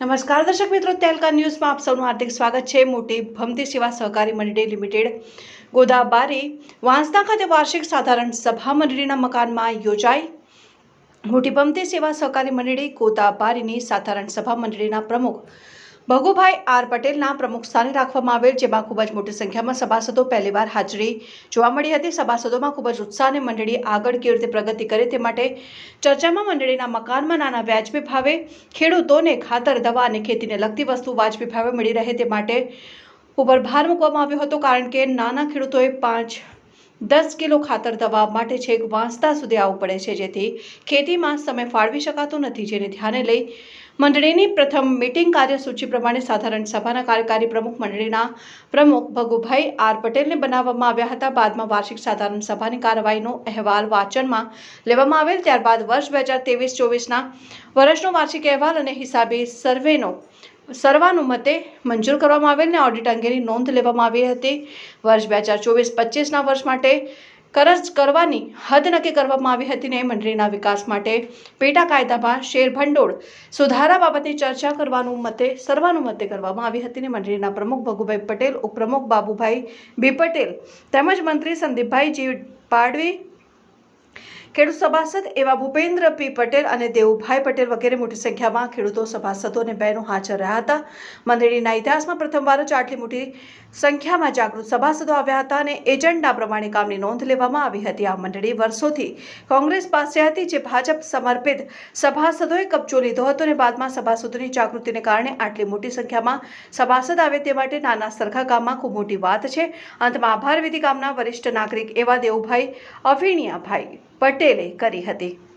નમસ્કાર દર્શક મિત્રો તેલકા ન્યૂઝમાં આપ સૌનું હાર્દિક સ્વાગત છે. મોટી ભમતી સેવા સહકારી મંડળી લિમિટેડ ગોદાબારી વાંસના ખાતે વાર્ષિક સાધારણ સભા મંડળીના મકાનમાં યોજાઈ. મોટી ભમતી સેવા સહકારી મંડળી ગોદાબારીની સાધારણ સભા મંડળીના પ્રમુખ ભગુભાઈ આર પટેલના પ્રમુખ સ્થાને રાખવામાં આવેલ, જેમાં ખૂબ જ મોટી સંખ્યામાં સભાસદો પહેલીવાર હાજરી જોવા મળી હતી. સભાસદોમાં ખૂબ જ ઉત્સાહ અને મંડળી આગળ કેવી રીતે પ્રગતિ કરે તે માટે ચર્ચામાં મંડળીના મકાનમાં નાના વ્યાજબી ભાવે ખેડૂતોને ખાતર, દવા અને ખેતીને લગતી વસ્તુ વાજબી ભાવે મળી રહે તે માટે ઉપર ભાર મૂકવામાં આવ્યો હતો, કારણ કે નાના ખેડૂતોએ પાંચ દસ કિલો ખાતર દવા માટે છેક વાંસદા સુધી આવવું પડે છે, જેથી ખેતીમાં સમય ફાળવી શકાતો નથી. જેને ધ્યાને લઈ મંડળીની પ્રથમ મિટિંગ કાર્યસૂચિ પ્રમાણે સાધારણ સભાના કાર્યકારી પ્રમુખ મંડળીના પ્રમુખ ભગુભાઈ આર પટેલને બનાવવામાં આવ્યા હતા. બાદમાં વાર્ષિક સાધારણ સભાની કાર્યવાહીનો અહેવાલ વાંચનમાં લેવામાં આવેલ. ત્યારબાદ વર્ષ બે હજાર તેવીસ ચોવીસના વર્ષનો વાર્ષિક અહેવાલ અને હિસાબી સર્વેનો સર્વાનુમતે મંજૂર કરવામાં આવેલ ને ઓડિટ અંગેની નોંધ લેવામાં આવી હતી. વર્ષ બે હજાર ચોવીસ પચીસના વર્ષ માટે કરજ કરવાની હદ નક્કી કરવામાં આવી હતી ને મંડળીના વિકાસ માટે પેટા કાયદામાં શેરભંડોળ સુધારા બાબતની ચર્ચા કરવાનું મતે સર્વાનુમતે કરવામાં આવી હતી ને મંડળીના પ્રમુખ ભગુભાઈ પટેલ, ઉપપ્રમુખ બાબુભાઈ બી પટેલ તેમજ મંત્રી સંદીપભાઈ જી પાડવી ખેડૂત સભાસદ એવા ભૂપેન્દ્ર પી પટેલ અને દેવુભાઈ પટેલ વગેરે મોટી સંખ્યામાં ખેડૂતો, સભાસદો અને બહેનો હાજર રહ્યા હતા. મંડળીના ઇતિહાસમાં પ્રથમવાર જ આટલી મોટી સંખ્યામાં જાગૃત સભાસદો આવ્યા હતા અને એજન્ડા પ્રમાણે કામની નોંધ લેવામાં આવી હતી. આ મંડળી વર્ષોથી કોંગ્રેસ પાસે હતી, જે ભાજપ સમર્પિત સભાસદોએ કબજો લીધો હતો અને બાદમાં સભાસદોની જાગૃતિને કારણે આટલી મોટી સંખ્યામાં સભાસદ આવે તે માટે નાના સરખા ગામમાં ખૂબ મોટી વાત છે. અંતમાં આભાર વિધિ ગામના વરિષ્ઠ નાગરિક એવા દેવુભાઈ અફીણિયાભાઈ પટેલે કરી હતી.